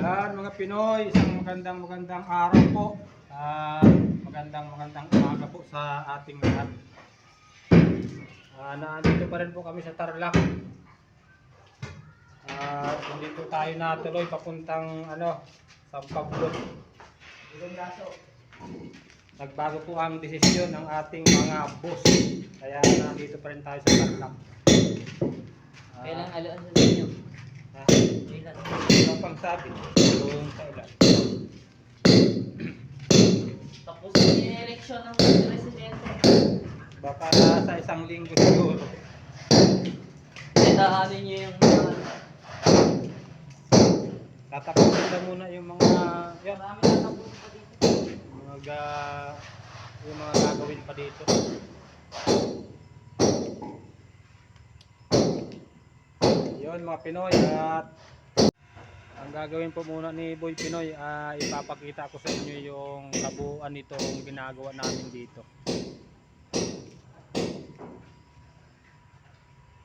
Yan mga Pinoy, isang magandang magandang araw po. At magandang magandang umaga po sa ating lahat. Ah, nandito pa rin po kami sa Tarlac. At dito tayo natuloy papuntang ano, sa Pablot. Nagbago po ang desisyon ng ating mga boss. Kaya nandito pa rin tayo sa Tarlac. Ah, Kailang alaan sa inyo? ah, Kailan? Ano pang sabi? Yung kailan? Tapos yung election ng presidente. Baka sa isang linggo siguro. Kailanganin niyo yung mga... Tatapusin na muna yung mga yan, Marami na tapos pa dito. mga ga- yung mga gagawin pa dito. Yun mga Pinoy at ang gagawin po muna ni Boy Pinoy ay ipapakita ko sa inyo yung kabuuan nitong ginagawa namin dito.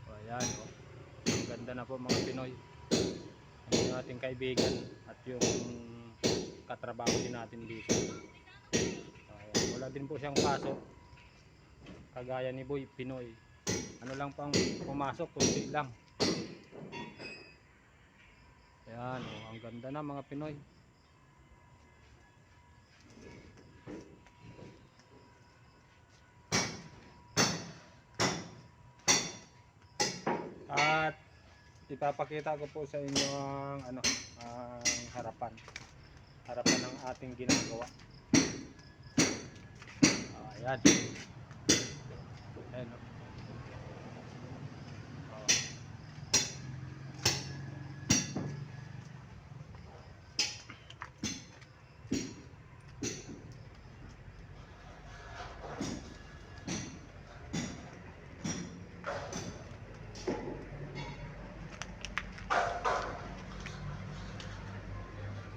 O, Ayan, oh. Ang ganda na po mga Pinoy. Ang ating kaibigan at yung katrabaho din natin dito. Ayan, wala din po siyang pasok. Kagaya ni Boy Pinoy. Ano lang pang pumasok, kunti lang. Ayan, oh, ang ganda na mga Pinoy. At ipapakita ko po sa inyo ang ano, ang harapan. Harapan ng ating ginagawa. Ayan. Ayan. oh.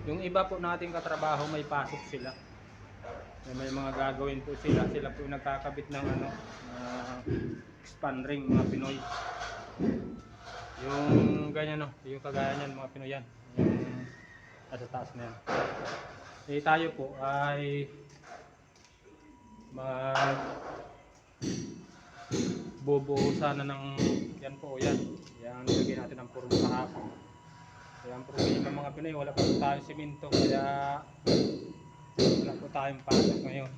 Yung iba po nating katrabaho may pasok sila. May, mga gagawin po sila. Sila po nagkakabit ng ano, uh, span ring mga Pinoy. Yung ganyan no, yung kagaya niyan mga Pinoy yan. Yung nasa taas na yan. Eh tayo po ay mag bubuo sana ng yan po yan. Yan lagyan natin ng puro kahapon. Kaya ang problema mga Pinoy, wala pa tayong simento kaya wala po tayong pasok ngayon.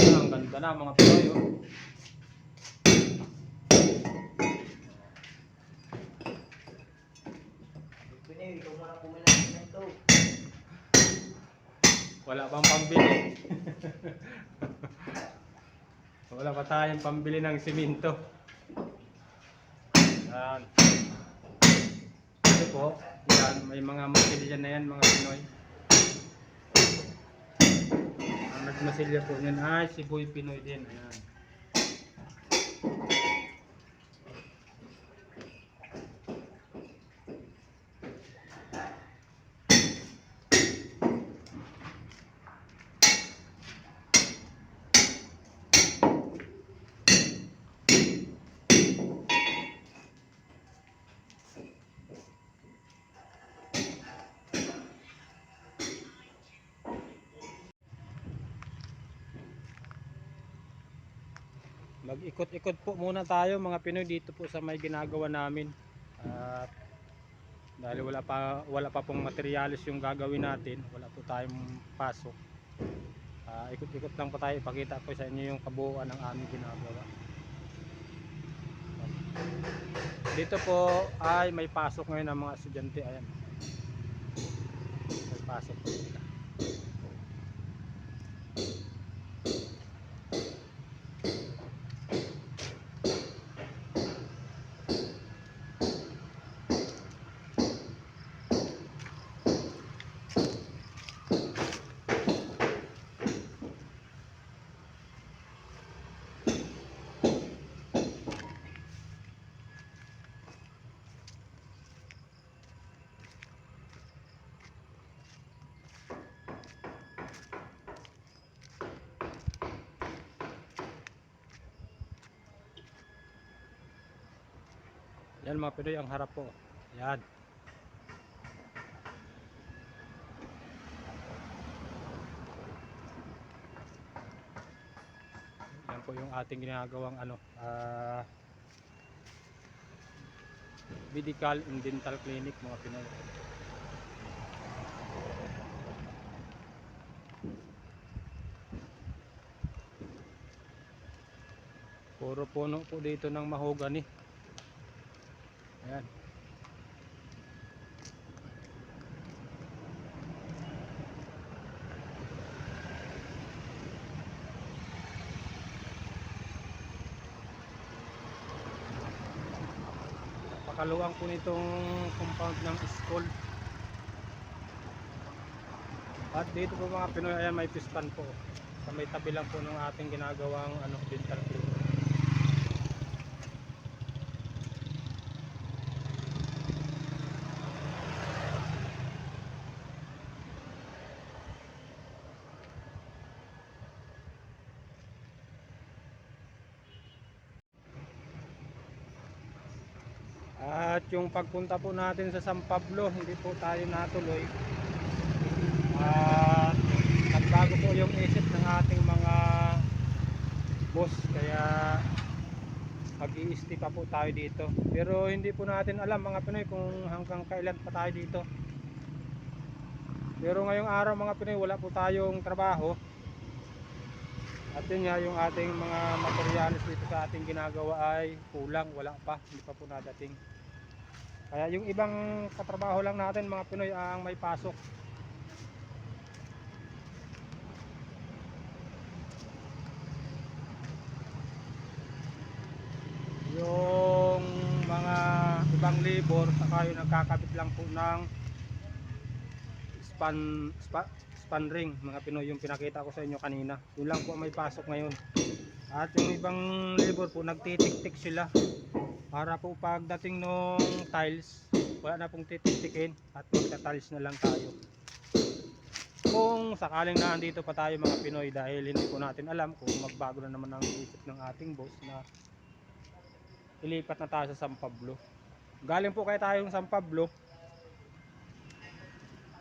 Ah, ang ganda na mga Pinoy. Oh. Wala pang pambili. wala pa tayong pambili ng simento. Yan. Ito po, yan, may mga masilya na yan mga Pinoy. Ang nagmasilya po yan ay si Boy Pinoy din. Ayan. Mag-ikot-ikot po muna tayo mga Pinoy dito po sa may ginagawa namin. At dahil wala pa wala pa pong materialis yung gagawin natin, wala po tayong pasok. Ah, ikot-ikot lang po tayo, ipakita ko sa inyo yung kabuuan ng aming ginagawa. Dito po ay may pasok ngayon ng mga estudyante, ayan. May pasok po Yan mga Pinoy ang harap po. Yan. Yan po yung ating ginagawang ano, ah, medical and dental clinic mga Pinoy. Puro puno po dito ng mahogani. Ayan. Pakaluwang po nitong compound ng school. At dito po mga Pinoy, ayan may pispan po. Sa may tabi lang po ng ating ginagawang ano, dental clinic. At yung pagpunta po natin sa San Pablo, hindi po tayo natuloy. At nagbago po yung isip ng ating mga boss kaya mag pa po tayo dito. Pero hindi po natin alam mga Pinoy kung hanggang kailan pa tayo dito. Pero ngayong araw mga Pinoy wala po tayong trabaho. At yun nga yung ating mga materialis dito sa ating ginagawa ay kulang, wala pa, hindi pa po nadating. Kaya yung ibang katrabaho lang natin mga Pinoy ang may pasok. Yung mga ibang labor saka yung nagkakabit lang po ng span, spa, span ring mga Pinoy yung pinakita ko sa inyo kanina. Yun lang po may pasok ngayon. At yung ibang labor po nagtitik-tik sila para po pagdating nung tiles wala na pong titik-tikin at magta-tiles na lang tayo. Kung sakaling na andito pa tayo mga Pinoy dahil hindi po natin alam kung magbago na naman ang isip ng ating boss na ilipat na tayo sa San Pablo. Galing po kaya tayong San Pablo.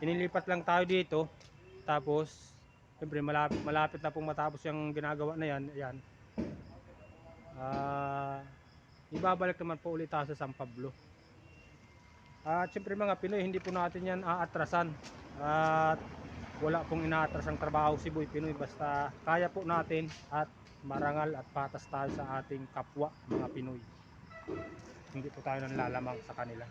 Inilipat lang tayo dito. Tapos siyempre malapit, malapit na pong matapos yung ginagawa na yan. Yan ah ibabalik naman po ulit tayo sa San Pablo. At syempre mga Pinoy, hindi po natin yan aatrasan. At wala pong inaatras ang trabaho si Boy Pinoy basta kaya po natin at marangal at patas tayo sa ating kapwa mga Pinoy. Hindi po tayo nang lalamang sa kanila.